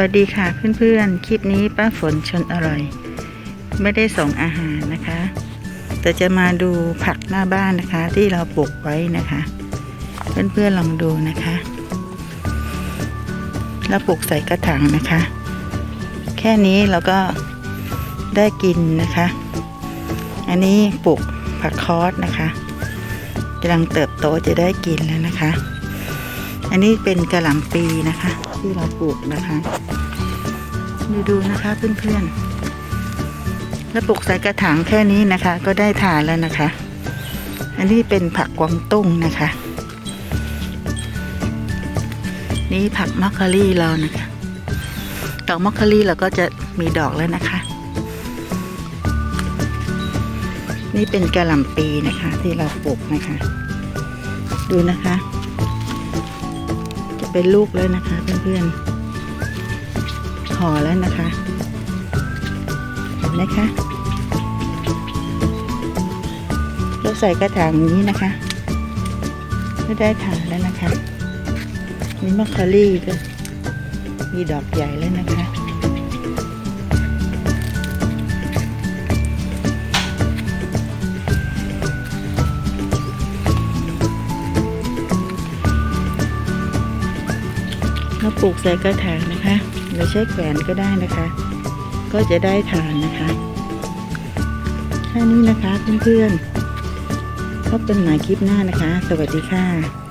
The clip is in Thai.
วัสดีค่ะเพื่อนๆ คลิปนี้ป้าฝนชนอร่อย ไม่ได้ส่งอาหารนะคะ แต่จะมาดูผักหน้าบ้านนะคะ ที่เราปลูกไว้นะคะ เพื่อนๆลองดูนะคะ เราปลูกใส่กระถางนะคะ แค่นี้เราก็ได้กินนะคะ อันนี้ปลูกผักคอสนะคะกำลังเติบโตจะได้กินแล้วนะคะ อันนี้เป็นกระหล่ำปีนะคะ ที่เราปลูกนะคะดูดูนะคะเพื่อนๆแล้วปลูกใส่กระถางแค่นี้นะคะ ก็ได้ทานแล้วนะคะ อันนี้เป็นผักกวางตุ้งนะคะ นี่ผักมัคคารี่เรานะคะดอกมัคคารี่เราก็จะมีดอกแล้วนะคะ นี่เป็นกระหล่ำปีนะคะ ที่เราปลูกนะคะ ดูนะคะ เป็นลูกแล้วนะคะเพื่อนๆห่อแล้วนะคะเห็นไหมคะเราใส่กระถางนี้นะคะก็ได้ถางแล้วนะคะนี่มัคคารี่ก็มีดอกใหญ่แล้วนะคะ เราปลูกใส่กระถางนะคะหรือใช้แขวนก็ได้นะคะ ก็จะได้ฐานนะคะแค่นี้นะคะเพื่อนๆพบกันใหม่คลิปหน้านะคะ สวัสดีค่ะ